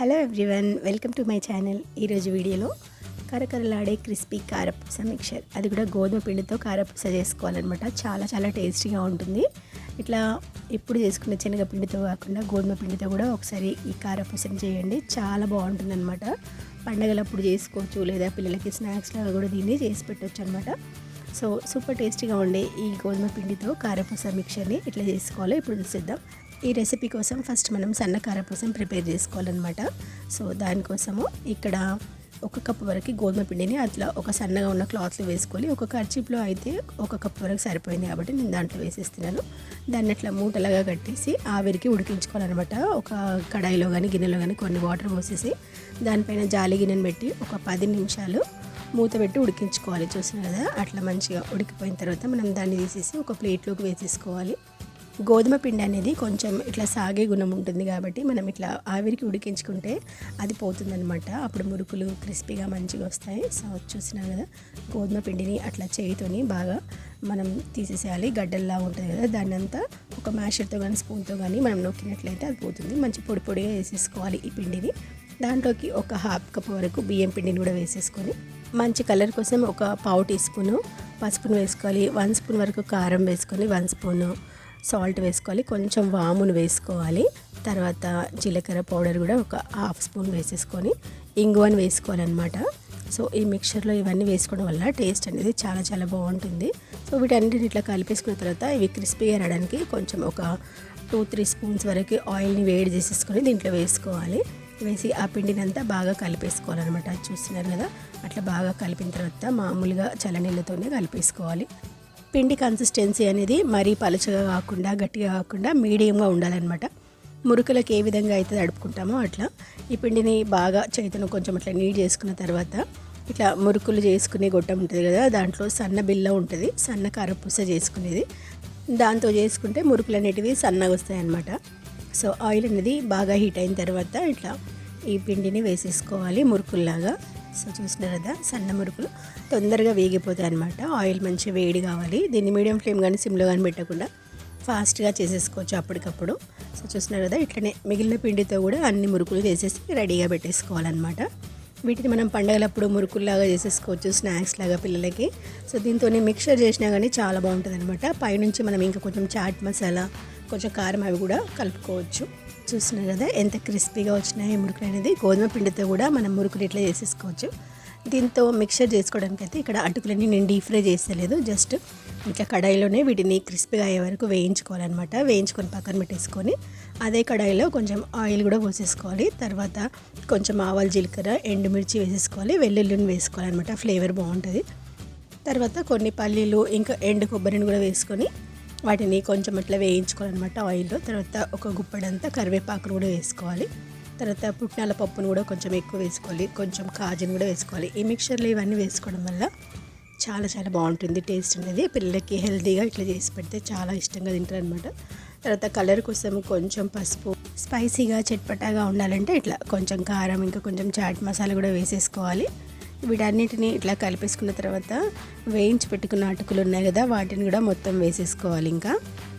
Hello everyone welcome to my channel. ఈరోజు వీడియోలో కరకరలాడే క్రిస్పీ కారపూస మిక్చర్. అది కూడా గోధుమ పిండితో కారపూస చేసుకోవాలన్నమాట. చాలా చాలా టేస్టీగా ఉంటుంది. ఇట్లా ఎప్పుడు చేసుకున్న శనగపిండితో కాకుండా గోధుమ పిండితో కూడా ఒకసారి ఈ కారపూసని చేయండి. చాలా బాగుంటుంది అనమాట పండగలప్పుడు చేసుకోవచ్చు లేదా పిల్లలకి స్నాక్స్ లాగా కూడా దీన్ని చేసి పెట్టవచ్చు అనమాట సో సూపర్ టేస్టీగా ఉండే ఈ గోధుమ పిండితో కారపూస మిక్చర్ని ఇట్లా చేసుకోవాలో ఇప్పుడు చూసేద్దాం. ఈ రెసిపీ కోసం ఫస్ట్ మనం సన్న పూసం ప్రిపేర్ చేసుకోవాలన్నమాట. సో దానికోసము ఇక్కడ ఒక కప్పు వరకు గోధుమ పిండిని అట్లా ఒక సన్నగా ఉన్న క్లాత్లో వేసుకోవాలి. ఒక కర్చీప్లో అయితే ఒక కప్పు వరకు సరిపోయింది కాబట్టి నేను దాంట్లో వేసేస్తున్నాను. దాన్ని అట్లా మూటలాగా కట్టేసి ఆవిరికి ఉడికించుకోవాలన్నమాట. ఒక కడాయిలో కానీ గిన్నెలో కానీ కొన్ని వాటర్ పోసేసి దానిపైన జాలి గిన్నెను పెట్టి ఒక పది నిమిషాలు మూత పెట్టి ఉడికించుకోవాలి. చూసిన కదా అట్లా మంచిగా ఉడికిపోయిన తర్వాత మనం దాన్ని తీసేసి ఒక ప్లేట్లోకి వేసేసుకోవాలి. గోధుమ పిండి అనేది కొంచెం ఇట్లా సాగే గుణం ఉంటుంది కాబట్టి మనం ఇట్లా ఆవిరికి ఉడికించుకుంటే అది పోతుందనమాట అప్పుడు మురుకులు క్రిస్పీగా మంచిగా వస్తాయి. సో చూసినాం కదా? గోధుమ పిండిని అట్లా చేయితోని బాగా మనం తీసేసేయాలి. గడ్డల్లా ఉంటుంది కదా? దాన్ని అంతా ఒక మ్యాషర్తో కానీ స్పూన్తో కానీ మనం నొక్కినట్లయితే అది పోతుంది. మంచి పొడి పొడిగా వేసేసుకోవాలి ఈ పిండిని. దాంట్లోకి ఒక హాఫ్ కప్ వరకు బియ్యం పిండిని కూడా వేసేసుకొని మంచి కలర్ కోసం ఒక పావు టీ స్పూను పసుపును వేసుకోవాలి. వన్ స్పూన్ వరకు కారం వేసుకొని వన్ స్పూను సాల్ట్ వేసుకోవాలి కొంచెం వామును వేసుకోవాలి. తర్వాత జీలకర్ర పౌడర్ కూడా ఒక హాఫ్ స్పూన్ వేసేసుకొని ఇంగువని వేసుకోవాలన్నమాట. సో ఈ మిక్చర్లో ఇవన్నీ వేసుకోవడం వల్ల టేస్ట్ అనేది చాలా చాలా బాగుంటుంది. సో వీటన్నిటిని ఇట్లా కలిపేసుకున్న తర్వాత ఇవి క్రిస్పీగా రావడానికి కొంచెం ఒక టూ త్రీ స్పూన్స్ వరకు ఆయిల్ని వేడి చేసేసుకొని దీంట్లో వేసుకోవాలి. వేసి ఆ పిండిని అంతా బాగా కలిపేసుకోవాలన్నమాట. చూస్తున్నారు కదా అట్లా బాగా కలిపిన తర్వాత మామూలుగా చల్లనీళ్ళతోనే కలిపేసుకోవాలి. పిండి కన్సిస్టెన్సీ అనేది మరీ పలుచగా కాకుండా గట్టిగా కాకుండా మీడియంగా ఉండాలన్నమాట. మురుకులకు ఏ విధంగా అయితే తడుపుకుంటామో అట్లా ఈ పిండిని బాగా చేతును కొంచెం అట్లా నీట్ చేసుకున్న తర్వాత ఇట్లా మురుకులు చేసుకునే గొట్టం ఉంటుంది కదా దాంట్లో సన్న బిల్ల ఉంటుంది సన్న కారపూస చేసుకునేది. దాంతో చేసుకుంటే మురుకులు అనేటివి సన్నగా వస్తాయి అన్నమాట సో ఆయిల్ అనేది బాగా హీట్ అయిన తర్వాత ఇట్లా ఈ పిండిని వేసేసుకోవాలి మురుకుల్లాగా. సో చూసినారు కదా సన్న మురుకులు తొందరగా వేగిపోతాయి అనమాట ఆయిల్ మంచిగా వేడి కావాలి. దీన్ని మీడియం ఫ్లేమ్ కానీ సిమ్లో కానీ పెట్టకుండా ఫాస్ట్గా చేసేసుకోవచ్చు అప్పటికప్పుడు. సో చూస్తున్నారు కదా ఇట్లనే మిగిలిన పిండితో కూడా అన్ని మురుకులు చేసేసి రెడీగా పెట్టేసుకోవాలన్నమాట. వీటిని మనం పండగలప్పుడు మురుకుల్లాగా చేసేసుకోవచ్చు స్నాక్స్ లాగా పిల్లలకి. సో దీంతో మిక్చర్ చేసినా కానీ చాలా బాగుంటుంది అనమాట పైనుంచి మనం ఇంకా కొంచెం చాట్ మసాలా కొంచెం కారం అవి కూడా కలుపుకోవచ్చు. చూస్తున్నారు కదా ఎంత క్రిస్పీగా వచ్చినాయి మురుకులు అనేది. గోధుమ పిండితో కూడా మనం మురుకులు ఇట్లా చేసేసుకోవచ్చు. దీంతో మిక్చర్ చేసుకోవడానికి అయితే ఇక్కడ అటుకులన్నీ నేను డీప్ ఫ్రై చేసేయలేదు జస్ట్ ఇట్లా కడాయిలోనే వీటిని క్రిస్పీగా అయ్యే వరకు వేయించుకోవాలన్నమాట. వేయించుకొని పక్కన పెట్టేసుకొని అదే కడాయిలో కొంచెం ఆయిల్ కూడా పోసేసుకోవాలి. తర్వాత కొంచెం ఆవాలు జీలకర్ర ఎండుమిర్చి వేసేసుకోవాలి. వెల్లుల్లిని వేసుకోవాలన్నమాట. ఫ్లేవర్ బాగుంటుంది. తర్వాత కొన్ని పల్లీలు ఇంకా ఎండు కొబ్బరిని కూడా వేసుకొని వాటిని కొంచెం అట్లా వేయించుకోవాలన్నమాట ఆయిల్లో. తర్వాత ఒక గుప్పడంతా కరివేపాకును కూడా వేసుకోవాలి. తర్వాత పుట్నాల పప్పును కూడా కొంచెం ఎక్కువ వేసుకోవాలి. కొంచెం కాజును కూడా వేసుకోవాలి. ఈ మిక్చర్లో ఇవన్నీ వేసుకోవడం వల్ల చాలా చాలా బాగుంటుంది. టేస్ట్ అనేది పిల్లలకి హెల్తీగా ఇట్లా చేసి పెడితే చాలా ఇష్టంగా తింటారు అనమాట తర్వాత కలర్ కోసం కొంచెం పసుపు స్పైసీగా చట్పటాగా ఉండాలంటే ఇట్లా కొంచెం కారం ఇంకా కొంచెం చాట్ మసాలా కూడా వేసేసుకోవాలి. వీటన్నిటిని ఇట్లా కలిపేసుకున్న తర్వాత వేయించి పెట్టుకున్న అటుకులు ఉన్నాయి కదా వాటిని కూడా మొత్తం వేసేసుకోవాలి ఇంకా.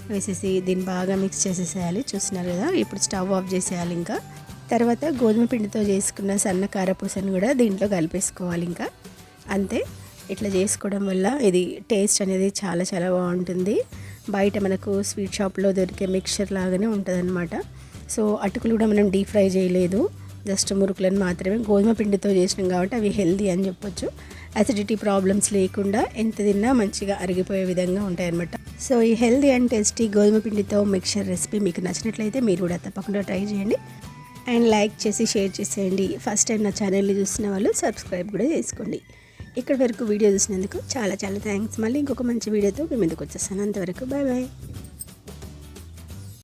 వేసేసి దీన్ని బాగా మిక్స్ చేసేసేయాలి. చూస్తున్నారు కదా ఇప్పుడు స్టవ్ ఆఫ్ చేసేయాలి ఇంకా. తర్వాత గోధుమ పిండితో చేసుకున్న సన్న కారపూసని కూడా దీంట్లో కలిపేసుకోవాలి ఇంకా. అంతే. ఇట్లా చేసుకోవడం వల్ల ఇది టేస్ట్ అనేది చాలా చాలా బాగుంటుంది. బయట మనకు స్వీట్ షాప్లో దొరికే మిక్చర్ లాగానే ఉంటుంది సో అటుకులు కూడా మనం డీప్ ఫ్రై చేయలేదు. జస్ట్ మురుకులను మాత్రమే గోధుమ పిండితో చేసినాం కాబట్టి అవి హెల్దీ అని చెప్పొచ్చు. అసిడిటీ ప్రాబ్లమ్స్ లేకుండా ఎంత తిన్నా మంచిగా అరిగిపోయే విధంగా ఉంటాయన్నమాట. సో ఈ హెల్దీ అండ్ టేస్టీ గోధుమ పిండితో మిక్చర్ రెసిపీ మీకు నచ్చినట్లయితే మీరు కూడా తప్పకుండా ట్రై చేయండి. అండ్ లైక్ చేసి షేర్ చేసేయండి. ఫస్ట్ టైం నా ఛానల్ని చూసిన వాళ్ళు సబ్స్క్రైబ్ కూడా చేసుకోండి. ఇక్కడ వరకు వీడియో చూసినందుకు చాలా చాలా థ్యాంక్స్ మళ్ళీ ఇంకొక మంచి వీడియోతో మేము ఎందుకు వచ్చేస్తాను. అంతవరకు బాయ్ బాయ్